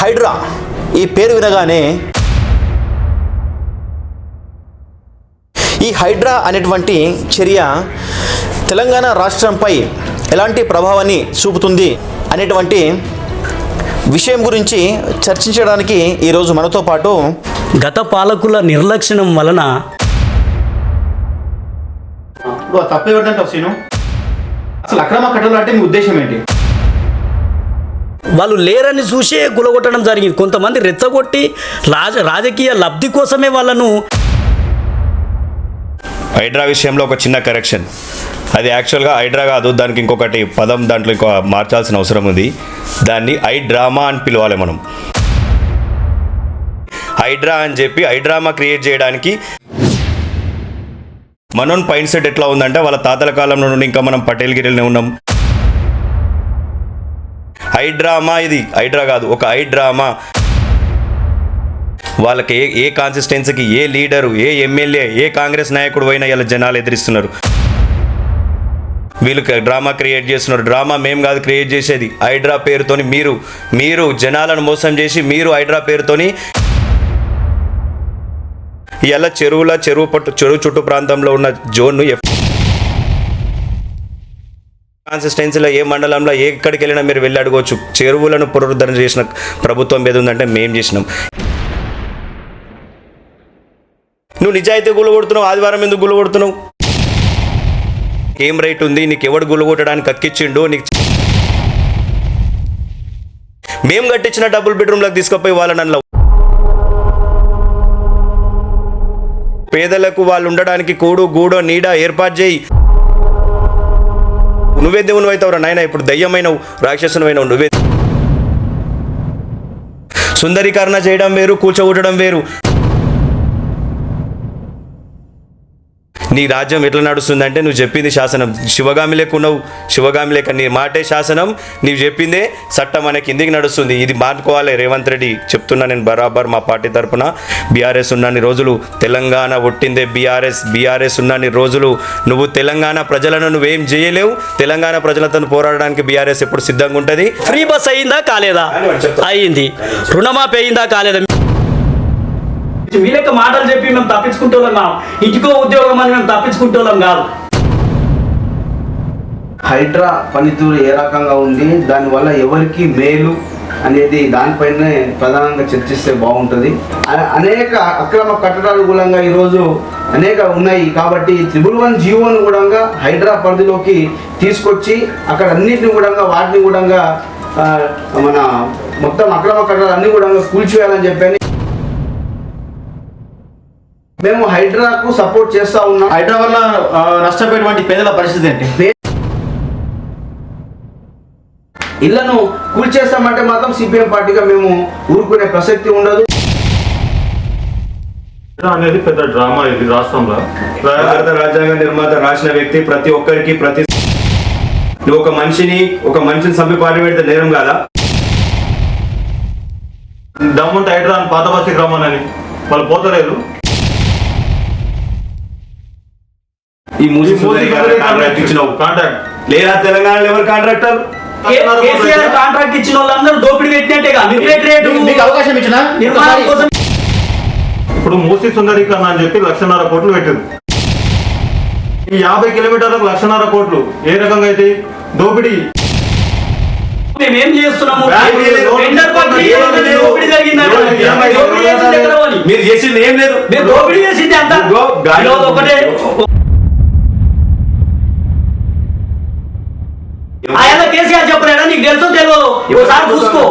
హైడ్రా. ఈ పేరు వినగానే ఈ హైడ్రా అనేటువంటి చర్య తెలంగాణ రాష్ట్రంపై ఎలాంటి ప్రభావాన్ని చూపుతుంది అనేటువంటి విషయం గురించి చర్చించడానికి ఈరోజు మనతో పాటు గత పాలకుల నిర్లక్ష్యం వలన అసలు అక్రమ కట్టలు అంటే మీ ఉద్దేశం ఏంటి? వాళ్ళు లేరని చూసే గులగొట్టడం జరిగింది. కొంతమంది రెచ్చగొట్టి రాజ రాజకీయ లబ్ధి కోసమే వాళ్ళను హైడ్రా విషయంలో ఒక చిన్న కరెక్షన్. అది యాక్చువల్గా హైడ్రా కాదు దానికి ఇంకొకటి పదం దాంట్లో ఇంకో మార్చాల్సిన అవసరం ఉంది. దాన్ని ఐ డ్రామా అని పిలవాలి మనం. హైడ్రా అని చెప్పి హైడ్రామా క్రియేట్ చేయడానికి మనోన్ పైన్ సెట్ ఎట్లా ఉందంటే వాళ్ళ తాతల కాలంలో నుండి ఇంకా మనం పటేల్ గిరిలోనే ఉన్నాం. హైడ్రామా ఇది. హైడ్రా కాదు ఒక హైడ్రామా వాళ్ళకి ఏ ఏ కాన్సిస్టెన్సీకి ఏ లీడరు ఏ ఎమ్మెల్యే ఏ కాంగ్రెస్ నాయకుడు అయినా ఇలా జనాలు ఎదిరిస్తున్నారు. వీళ్ళు డ్రామా క్రియేట్ చేస్తున్నారు. డ్రామా మేము కాదు క్రియేట్ చేసేది. హైడ్రా పేరుతోని మీరు మీరు జనాలను మోసం చేసి మీరు హైడ్రా పేరుతోని ఇలా చెరువుల చెరువు పట్టు చెరువు చుట్టూ ప్రాంతంలో ఉన్న జోన్ను ఎఫ్ కాన్సిస్టెన్సీలో ఏ మండలంలో ఎక్కడికి వెళ్ళినా మీరు వెళ్ళి అడగవచ్చు. చెరువులను పునరుద్ధరణ చేసిన ప్రభుత్వం ఏది ఉందంటే మేము చేసినాం. నువ్వు నిజాయితీ గుళ్ళు కొడుతున్నావు ఆదివారం ఎందుకు గుళ్ళు కొడుతున్నావు ఏం రైట్ ఉంది? నీకు ఎవడు గుళ్ళు కొట్టడానికి అక్కిచ్చిండు నీకు మేము కట్టించిన డబుల్ బెడ్రూమ్లకు తీసుకుపోయి వాళ్ళని అందులో పేదలకు వాళ్ళు ఉండడానికి కూడు గూడో నీడ ఏర్పాటు చేయి. నువ్వే దేవుని అవుతావురా నాయన ఇప్పుడు దయ్యమైనవు రాక్షసునమైనవు నువ్వే. సుందరీకరణ చేయడం వేరు కూర్చోగొట్టడం వేరు. నీ రాజ్యం ఎట్లా నడుస్తుందంటే నువ్వు చెప్పింది శాసనం. శివగామి లెక్క ఉన్నావు. శివగామి లెక్క నీ మాటే శాసనం. నీవు చెప్పిందే చట్టం అనే కిందికి నడుస్తుంది. ఇది మార్చుకోవాలి రేవంత్ రెడ్డి చెప్తున్నా నేను బరాబర్ మా పార్టీ తరపున. బీఆర్ఎస్ ఉన్నన్ని రోజులు తెలంగాణ ఒట్టిందే బీఆర్ఎస్. బీఆర్ఎస్ ఉన్నన్ని రోజులు నువ్వు తెలంగాణ ప్రజలను నువ్వేం చేయలేవు. తెలంగాణ ప్రజలతో పోరాడడానికి బీఆర్ఎస్ ఎప్పుడు సిద్ధంగా ఉంటుంది ఫ్రీ బస్ అయిందా కాలేదా? అయింది. రుణమాఫీ అయిందా కాలేదా? మీ మాటలు చెప్పి మేము తప్పించుకుంటోళ్ళం కాదు ఇంటికో ఉద్యోగం అని మేము తప్పించుకుంటోళ్ళం కాదు. హైడ్రా పనితీరు ఏ రకంగా ఉంది దానివల్ల ఎవరికి మేలు అనేది దానిపైనే ప్రధానంగా చర్చిస్తే బాగుంటుంది. అనేక అక్రమ కట్టడాలు మూలంగా ఈరోజు అనేక ఉన్నాయి. కాబట్టి త్రిబుల్ వన్ జీవోను కూడా హైడ్రా పరిధిలోకి తీసుకొచ్చి అక్కడ అన్నింటిని కూడా వాటిని కూడా మన మొత్తం అక్రమ కట్టడాలు అన్ని కూడా కూల్చివేయాలని చెప్పాను మేము హైడ్రాకు సపోర్ట్ చేస్తా ఉన్నాం. హైడ్రా వల్ల నష్టపోయేటువంటి పేదల పరిస్థితి ఏంటి? ఇళ్ళను కూల్చేస్తామంటే మాత్రం సిపిఎం పార్టీగా మేము ఊరుకునే ప్రసక్తి ఉండదు. అనేది పెద్ద డ్రామా ఇది రాష్ట్రంలో. భారత రాజ్యాంగ నిర్మాత రాసిన వ్యక్తి ప్రతి ఒక్కరికి ప్రతి నువ్వు ఒక మనిషిని ఒక మనిషిని చంపి పాటి పెడితే నేరం కాదా? దమ్ముంటే హైడ్రా అని పాత బస్తి గ్రామాలని వాళ్ళు పోతలేదు ఈ మూసి కాంట్రాక్ట్ ఇచ్చినావు. కాంటాక్ట్ లేదా తెలంగాణలో ఎవరు కాంట్రాక్టర్ కేసీఆర్ కాంట్రాక్ట్ ఇచ్చిన వాళ్ళందరూ దోపిడీ పెట్టినట్టేగా మిర్లేట్ రేటు మీకు- అవకాశం ఇచ్చిన? నిర్మాణం కోసం ఇప్పుడు మూసి సుందరీకరణ అని చెప్పి లక్షన్నర కోట్లు పెట్టారు ఈ యాభై కిలోమీటర్లకు లక్షన్నర కోట్లు. ఏ రకంగా అయితే? దోపిడీ. మేము ఏం చేస్తున్నాము. దోపిడీ జరిగిందంట. మీరు చేసింది ఏం లేదు. మీరు దోపిడీ చేసింది అంత ఒకటే ఆయన కేసీఆర్ చెప్పలేడా నీకు తెలుసో తెలియదు ఒకసారి చూసుకో